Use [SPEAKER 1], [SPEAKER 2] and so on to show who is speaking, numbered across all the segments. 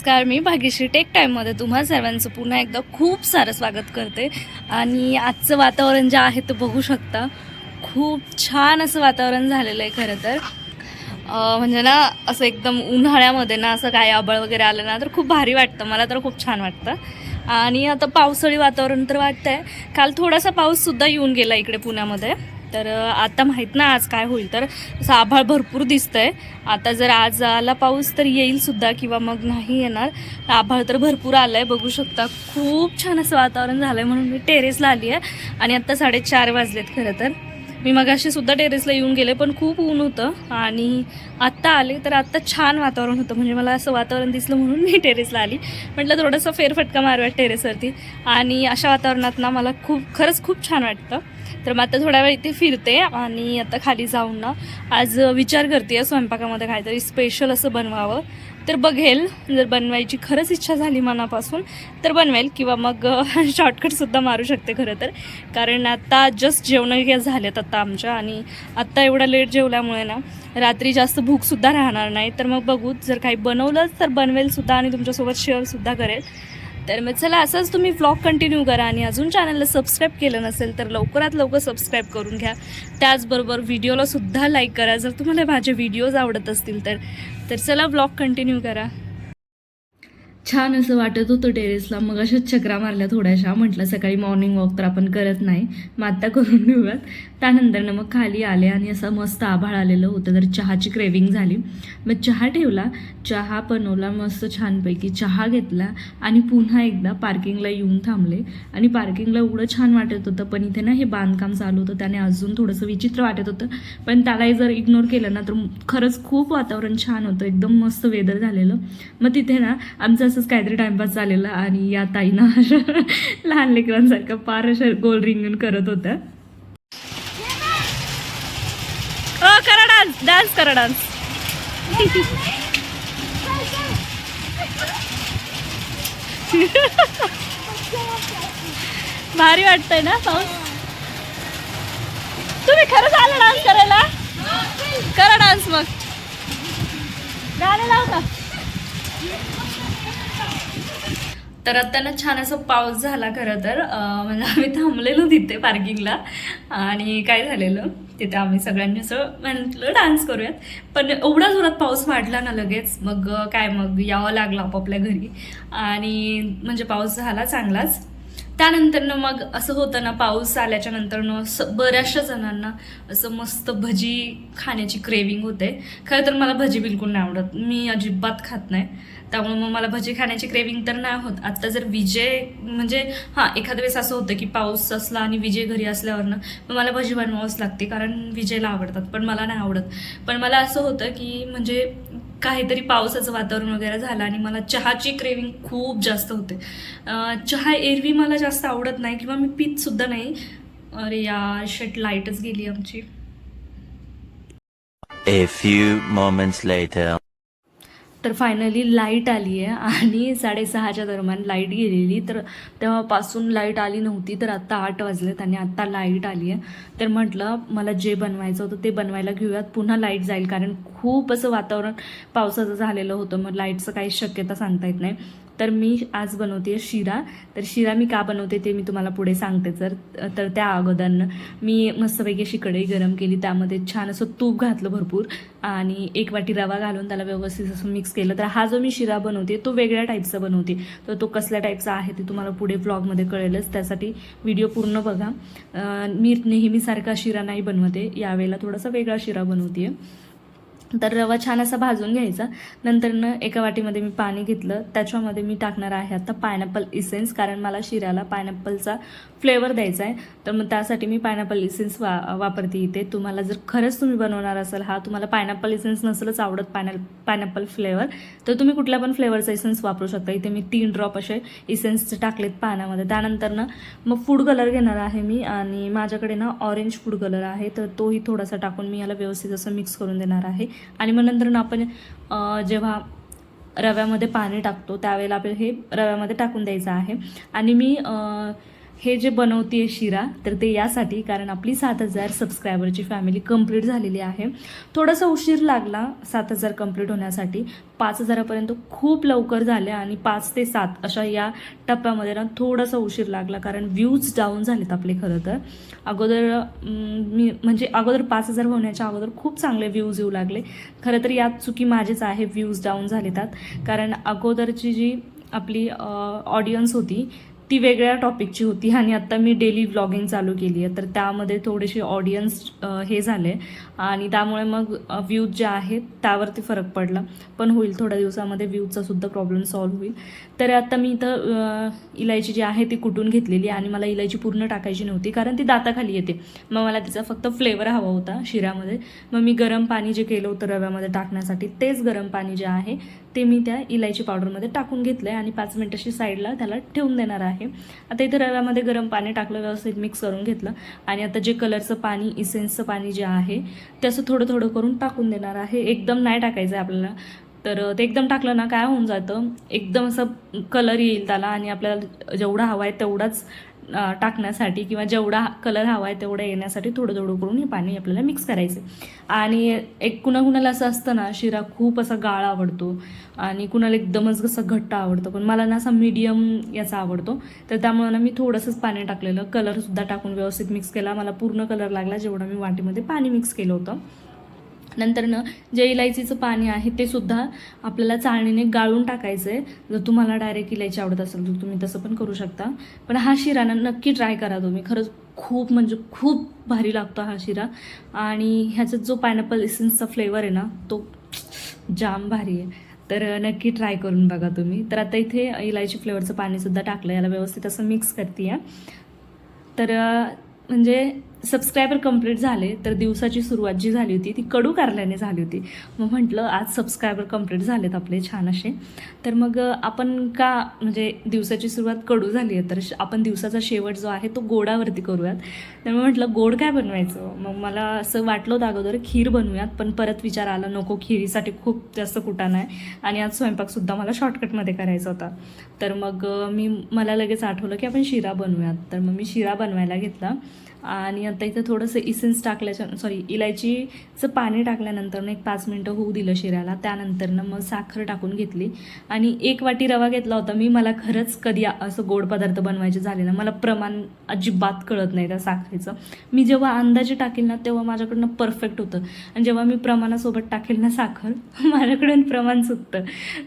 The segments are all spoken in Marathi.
[SPEAKER 1] नमस्कार मी भाग्यश्री टेक टाईममध्ये तुम्हा सर्वांचं पुन्हा एकदा खूप सारं स्वागत करते. आणि आजचं वातावरण जे आहे ते बघू शकता. खूप छान असं वातावरण झालेलं आहे खरं तर. म्हणजे ना असं एकदम उन्हाळ्यामध्ये ना असं काय आबळ वगैरे आलं ना तर खूप भारी वाटतं. मला तर खूप छान वाटतं. आणि आता पावसाळी वातावरण तर वाटतंय. काल थोडासा पाऊससुद्धा येऊन गेला इकडे पुण्यामध्ये. तर आता माहीत ना आज काय होईल. तर असं आभाळ भरपूर दिसतंय. आता जर आज आला पाऊस तर येईलसुद्धा किंवा मग नाही येणार. आभाळ तर भरपूर आलं आहे बघू शकता खूप छान असं वातावरण झालं आहे म्हणून मी टेरेसला आली आहे. आणि आत्ता साडेचार वाजलेत खरं तर. मी मगाशीसुद्धा टेरेसला येऊन गेले पण खूप ऊन होतं. आणि आत्ता आले तर आत्ता छान वातावरण होतं. म्हणजे मला असं वातावरण दिसलं म्हणून मी टेरेसला आली. म्हटलं थोडंसं फेरफटका मारूयात टेरेसवरती. आणि अशा वातावरणात ना मला खूप खरंच खूप छान वाटतं. तर मग आता थोड्या वेळ इथे फिरते आणि आता खाली जाऊन ना आज विचार करते आहे स्वयंपाकामध्ये काहीतरी स्पेशल असं बनवावं. तर बघेल जर बनवायची खरंच इच्छा झाली मनापासून तर बनवेल किंवा मग शॉर्टकटसुद्धा मारू शकते खरं तर. कारण आता जस्ट जेवणं घ्या झाल्यात आत्ता आमच्या आणि आत्ता एवढा लेट जेवल्यामुळे ना रात्री जास्त भूकसुद्धा राहणार नाही. तर मग बघू जर काही बनवलंच तर बनवेलसुद्धा आणि तुमच्यासोबत शेअरसुद्धा करेल. तर मग चला असंच तुम्ही व्लॉग कंटिन्यू करा आणि अजून चॅनलला सबस्क्राईब केलं नसेल तर लवकरात लवकर सबस्क्राईब करून घ्या. त्याचबरोबर व्हिडिओला सुद्धा लाईक करा. जर तुम्हाला माझे व्हिडिओज आवडत असतील तर तर चला व्लॉग कंटिन्यू करा. छान असं वाटत होतं टेरेसला. मग अशाच चक्रा मारल्या थोड्याशा. म्हटलं सकाळी मॉर्निंग वॉक तर आपण करत नाही. मग आत्ता करून घेऊयात. त्यानंतर मग खाली आले आणि असं मस्त आभाळ आलेलं होतं. तर चहाची क्रेविंग झाली. मग चहा ठेवला. चहा बनवला मस्त छानपैकी. चहा घेतला आणि पुन्हा एकदा पार्किंगला येऊन थांबले. आणि पार्किंगला एवढं छान वाटत होतं. पण इथे ना हे बांधकाम चालू होतं. त्याने अजून थोडंसं विचित्र वाटत होतं. पण त्यालाही जर इग्नोर केलं ना तर खरंच खूप वातावरण छान होतं. एकदम मस्त वेदर झालेलं. मग तिथे ना आमचं असंच काहीतरी टाइमपास झालेलं. आणि या ताईना अशा लहान लेकरांसारखं पार अशा गोल रिंगण करत होत्या अ, करा डान्स डान्स करा डान्स. भारी वाटतंय ना पाऊस तुम्ही खरंच आला डान्स करायला? करा डान्स मग. गाणं लावता तर आत्ताना ना छान असं पाऊस झाला खरं तर. म्हणजे आम्ही थांबलेलो तिथे पार्किंगला. आणि काय झालेलं? तिथे आम्ही सगळ्यांनी असं म्हटलं डान्स करूयात. पण एवढा जोरात पाऊस वाढला ना लगेच मग काय मग यावं लागलं आपापल्या घरी. आणि म्हणजे पाऊस झाला चांगलाच. त्यानंतरनं मग असं होतं ना पाऊस आल्याच्या नंतरनं असं बऱ्याचशा जणांना असं मस्त भजी खाण्याची क्रेविंग होते. खरं तर मला भजी बिलकुल नाही आवडत. मी अजिबात खात नाही. त्यामुळे मग मला भजी खाण्याची क्रेविंग तर नाही होत. आत्ता जर विजय म्हणजे हां एखाद्या वेळेस असं होतं की पाऊस असला आणि विजय घरी असल्यावरनं मग मला भजी बनवावंच लागते कारण विजयला आवडतात. पण मला नाही आवडत. पण मला असं होतं की म्हणजे काहीतरी पावसाचं वातावरण वगैरे झालं आणि मला चहाची क्रेविंग खूप जास्त होते. चहा एरवी मला जास्त आवडत नाही किंवा मी पित सुद्धा नाही. अरे या शेट लाईटच गेली आमची.
[SPEAKER 2] A few moments later.
[SPEAKER 1] तर फायनली लाइट आली आहे. आणि साडेसहाच्या दरम्यान लाइट गेलेली. तर तेव्हापासून लाइट आली नव्हती तर आत्ता आठ वाजलेत आणि आत्ता लाइट आली आहे. तर म्हटलं मला जे बनवायचं होतं ते बनवायला घेऊयात. पुन्हा लाइट जाईल कारण खूप असं वातावरण पावसाचं झालेलं होतं. मग लाईटचं काही शक्यता सांगता येत नाही. तर मी आज बनवते शिरा. तर शिरा मी का बनवते ते मी तुम्हाला पुढे सांगते जर तर त्या अगोदरनं मी मस्तपैकी अशी कढई गरम केली त्यामध्ये छान असं तूप घातलं भरपूर आणि एक वाटी रवा घालून त्याला व्यवस्थित असं मिक्स केलं. तर हा जो मी शिरा बनवते तो वेगळ्या टाईपचा बनवते. तर तो कसल्या टाईपचा आहे ते तुम्हाला पुढे ब्लॉगमध्ये कळेलच. त्यासाठी व्हिडिओ पूर्ण बघा. मी नेहमीसारखा शिरा नाही बनवते. यावेळेला थोडासा वेगळा शिरा बनवते तर रवा छान असा भाजून घ्यायचा. नंतरनं एका वाटीमध्ये मी पाणी घेतलं. त्याच्यामध्ये मी टाकणार आहे आता पायनॅपल इसेन्स कारण मला शिऱ्याला पायनॅपलचा फ्लेवर द्यायचा आहे. तर मग त्यासाठी मी पायनॅपल इसेन्स वा वापरते इथे. तुम्हाला जर खरंच तुम्ही बनवणार असाल हा तुम्हाला पायनॅपल इसेन्स नसेलच आवडत पायनॅ पायनॅपल फ्लेवर तर तुम्ही कुठल्या पण फ्लेवरचा इसेन्स वापरू शकता. इथे मी तीन ड्रॉप असे इसेन्सचे टाकलेत पाण्यामध्ये त्यानंतरनं मग फूड कलर घेणार आहे मी आणि माझ्याकडे ना ऑरेंज फूड कलर आहे. तर तोही थोडासा टाकून मी याला व्यवस्थित असं मिक्स करून देणार आहे. आणि मग नंतर आपण जेव्हा रव्यामध्ये पाणी टाकतो त्यावेळेला आपल्याला हे रव्यामध्ये टाकून द्यायचं आहे. आणि मी हे जे बनवते शिरा तर ते यासाठी कारण आपली सात हजार सबस्क्रायबरची फॅमिली कंप्लीट झालेली आहे. थोडासा उशीर लागला सात हजार कंप्लीट होण्यासाठी. पाच हजारापर्यंत खूप लवकर झाले आणि पाच ते सात अशा या टप्प्यामध्ये ना थोडासा उशीर लागला कारण व्ह्यूज डाऊन झालेत आपले खरं तर. अगोदर मी म्हणजे अगोदर पाच हजार होण्याच्या अगोदर खूप चांगले व्ह्यूज येऊ लागले. खरं तर यात चुकी माझेच आहे व्ह्यूज डाऊन झालेतात. कारण अगोदरची जी आपली ऑडियन्स होती ती वेगळ्या टॉपिकची होती आणि आत्ता मी डेली व्लॉगिंग चालू केली आहे. तर त्यामध्ये थोडेसे ऑडियन्स हे झाले. आणि त्यामुळे मग व्ह्यूज जे आहेत त्यावरती फरक पडला. पण होईल थोड्या दिवसामध्ये व्ह्यूजचा सुद्धा प्रॉब्लेम सॉल्व्ह होईल. तर आत्ता मी इथं इलायची जी आहे ती कुटून घेतलेली आणि मला इलायची पूर्ण टाकायची नव्हती कारण ती दाताखाली येते. मग मला तिचा फक्त फ्लेवर हवा होता शिऱ्यामध्ये. मग मी गरम पाणी जे केलं होतं रव्यामध्ये टाकण्यासाठी तेच गरम पाणी जे आहे ते मी त्या इलायची पावडरमध्ये टाकून घेतलं आहे आणि पाच मिनटाशी साईडला त्याला ठेवून देणार आहे. आता इथे रव्यामध्ये गरम पाणी टाकलं व्यवस्थित मिक्स करून घेतलं. आणि आता जे कलरचं पाणी इसेन्सचं पाणी जे आहे त्याचं थोडं थोडं करून टाकून देणार आहे. एकदम नाही टाकायचं आहे आपल्याला. तर ते एकदम टाकलं ना काय होऊन जातं? एकदम असं कलर येईल त्याला आणि आपल्याला जेवढा हवा आहे तेवढाच टाकण्यासाठी किंवा जेवढा कलर हवा आहे तेवढा येण्यासाठी थोडं थोडं करून हे पाणी आपल्याला मिक्स करायचं आणि एक कुणाकुणाला असं असतं ना शिरा खूप असा गाळ आवडतो आणि कुणाला एकदमच कसं घट्ट आवडतं. पण मला ना असा मीडियम याचा आवडतो. तर त्यामुळे ना मी थोडंसंच पाणी टाकलेलं. कलरसुद्धा टाकून व्यवस्थित मिक्स केला. मला पूर्ण कलर लागला जेवढा मी वाटीमध्ये पाणी मिक्स केलं होतं. नंतरनं जे इलायचीचं पाणी आहे ते सुद्धा आपल्याला चाळणीने गाळून टाकायचं आहे जर तुम्हाला डायरेक्ट इलायची आवडत असेल तर तुम्ही तसं पण करू शकता. पण हा शिरा ना नक्की ट्राय करा तुम्ही. खरंच खूप म्हणजे खूप भारी लागतो हा शिरा. आणि ह्याच्यात जो पायनॅपल इसेन्सचा फ्लेवर आहे ना तो जाम भारी आहे. तर नक्की ट्राय करून बघा तुम्ही. तर आता इथे इलायची फ्लेवरचं पाणीसुद्धा टाकलं. याला व्यवस्थित असं मिक्स करते तर म्हणजे सबस्क्रायबर कंप्लीट झाले तर दिवसाची सुरुवात जी झाली होती ती कडू कारल्याने झाली होती. मग म्हटलं आज सबस्क्रायबर कंप्लीट झालेत आपले छान असे. तर मग आपण का म्हणजे दिवसाची सुरुवात कडू झाली आहे? तर श- आपण दिवसाचा शेवट जो आहे तो गोडावरती करूयात. तर मग म्हटलं गोड काय बनवायचं? मग मला असं वाटलं होतं अगोदर खीर बनवूयात पण परत विचार आला नको खिरीसाठी खूप जास्त कुटाणा आहे. आणि आज स्वयंपाकसुद्धा मला शॉर्टकटमध्ये करायचा होता. तर मग मी मला लगेच आठवलं की आपण शिरा बनवूयात. तर मग मी शिरा बनवायला घेतला. आणि आता इथं थोडंसं इसेन्स टाकल्याच्या सॉरी इलायचीचं पाणी टाकल्यानंतर एक पाच मिनटं होऊ दिलं शिऱ्याला. त्यानंतरनं मग साखर टाकून घेतली. आणि एक वाटी रवा घेतला होता मी. मला खरंच कधी असं गोड पदार्थ बनवायचे झाले ना मला प्रमाण अजिबात कळत नाही त्या साखरेचं. मी जेव्हा अंदाजे टाकेल ना तेव्हा माझ्याकडनं परफेक्ट होतं. आणि जेव्हा मी प्रमाणासोबत टाकेल ना साखर माझ्याकडून प्रमाण सुटतं.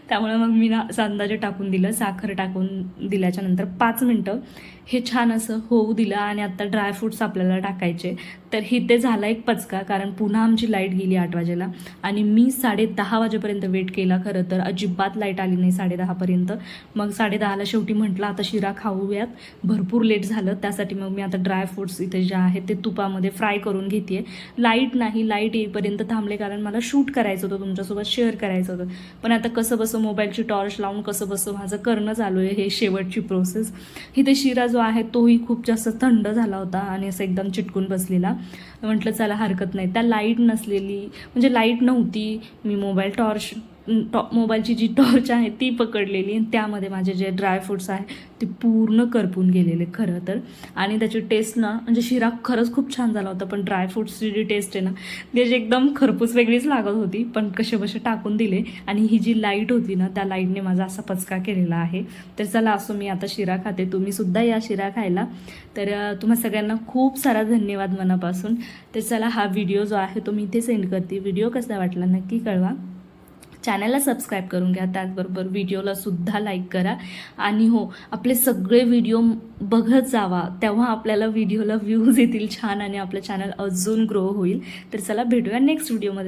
[SPEAKER 1] त्यामुळे मग मी ना असं अंदाजे टाकून दिलं. साखर टाकून दिल्याच्यानंतर पाच मिनटं हे छान असं होऊ दिलं आणि आता ड्रायफ्रूट्स आपल्याला टाकायचे. तर इथे झाला एक पचका कारण पुन्हा आमची लाइट गेली आठ वाजेला. आणि मी साडे दहा वाजेपर्यंत वेट केला खरं तर. अजिबात लाइट आली नाही साडे दहापर्यंत मग साडे दहाला शेवटी म्हटलं आता शिरा खाऊयात. भरपूर लेट झालं. त्यासाठी मग मी आता ड्रायफ्रूट्स इथे जे आहेत ते तुपामध्ये फ्राय करून घेते लाइट नाही लाइट येईपर्यंत थांबले कारण मला शूट करायचं होतं तुमच्यासोबत शेअर करायचं होतं. पण आता कसं बसं मोबाईलची टॉर्च लावून कसं बसं माझं करणं चालू आहे हे शेवटची प्रोसेस. इथे शिरा जो आहे तोही खूप जास्त थंड झाला होता आणि असं एकदम चिटकून बसलेला. म्हटलं चला हरकत नाही. त्या लाइट नसलेली म्हणजे लाइट नव्हती मी मोबाईल टॉर्च टॉ मोबाईलची जी टॉर्च आहे ती पकडलेली आणि त्यामध्ये माझे जे ड्रायफ्रूट्स आहे ते पूर्ण करपून गेलेले खरं तर. आणि त्याची टेस्ट ना म्हणजे शिरा खरंच खूप छान झाला होता पण ड्रायफ्रूट्सची जी टेस्ट आहे ना त्याची एकदम खरपूस वेगळीच लागत होती पण कसे बसे टाकून दिले. आणि ही जी लाइट होती ना त्या लाईटने माझा असा पचका केलेला आहे. तर चला असो मी आता शिरा खाते. तुम्हीसुद्धा या शिरा खायला. तर तुम्हा सगळ्यांना खूप सारा धन्यवाद मनापासून. तर चला हा व्हिडिओ जो आहे तो मी इथे सेंड करते. व्हिडिओ कसा वाटला नक्की कळवा. चॅनलला सबस्क्राईब करून घ्या. त्याचबरोबर व्हिडिओला सुद्धा लाईक करा. आणि हो आपले सगळे व्हिडिओ बघत जावा. तेव्हा आपल्याला व्हिडिओला व्ह्यूज येतील छान आणि आपलं चॅनल अजून ग्रो होईल. तर चला भेटूया नेक्स्ट व्हिडिओमध्ये.